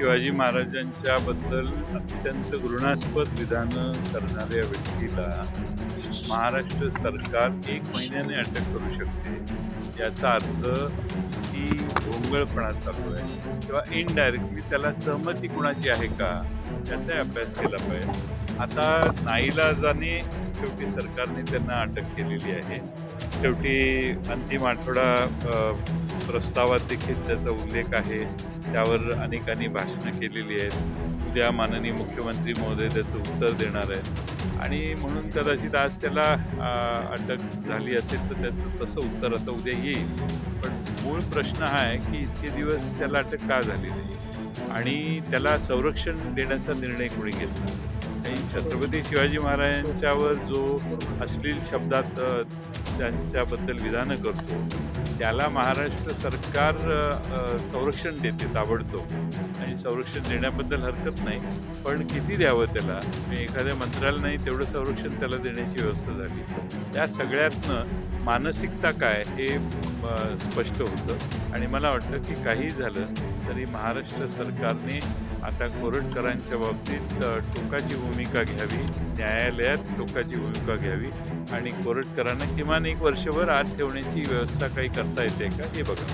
शिवाजी महाराजांच्या बद्दल अत्यंत घृणास्पद विधानं करणाऱ्या व्यक्तीला महाराष्ट्र सरकार एक महिन्याने अटक करू शकते. याचा अर्थ की भोंगळपणा चालू आहे. किंवा इनडायरेक्टली त्याला सहमती कुणाची आहे का? त्याचाही अभ्यास केला पाहिजे. आता नाईलाजाने शेवटी सरकारने त्यांना अटक केलेली आहे. शेवटी अंतिम आठवडा प्रस्तावात देखील त्याचा उल्लेख आहे. त्यावर अनेकांनी भाषणं केलेली आहेत. उद्या माननीय मुख्यमंत्री महोदय त्याचं उत्तर देणार आहेत. आणि म्हणून कदाचित आज त्याला अटक झाली असेल तर त्याचं तसं उत्तर आता उद्या येईल. पण मूळ प्रश्न हा आहे की इतके दिवस त्याला अटक का झाली नाही? आणि त्याला संरक्षण देण्याचा निर्णय कोणी घेतला? आणि छत्रपती शिवाजी महाराजांच्यावर जो अश्लील शब्दात त्यांच्याबद्दल विधानं करतो त्याला महाराष्ट्र सरकार संरक्षण देते ताबडतोब. आणि संरक्षण देण्याबद्दल हरकत नाही. पण किती द्यावं त्याला? एखाद्या मंत्र्याला नाही तेवढं संरक्षण त्याला देण्याची व्यवस्था झाली. त्या सगळ्यातनं मानसिकता काय हे स्पष्ट होतं. आणि मला वाटतं की काही झालं तरी महाराष्ट्र सरकारने आता कोरटकरांच्या बाबतीत टोकाची भूमिका घ्यावी न्यायालयात टोकाची भूमिका घ्यावी आणि कोरटकरांना किमान एक वर्षभर आत ठेवण्याची व्यवस्था काही करता येते का हे बघा.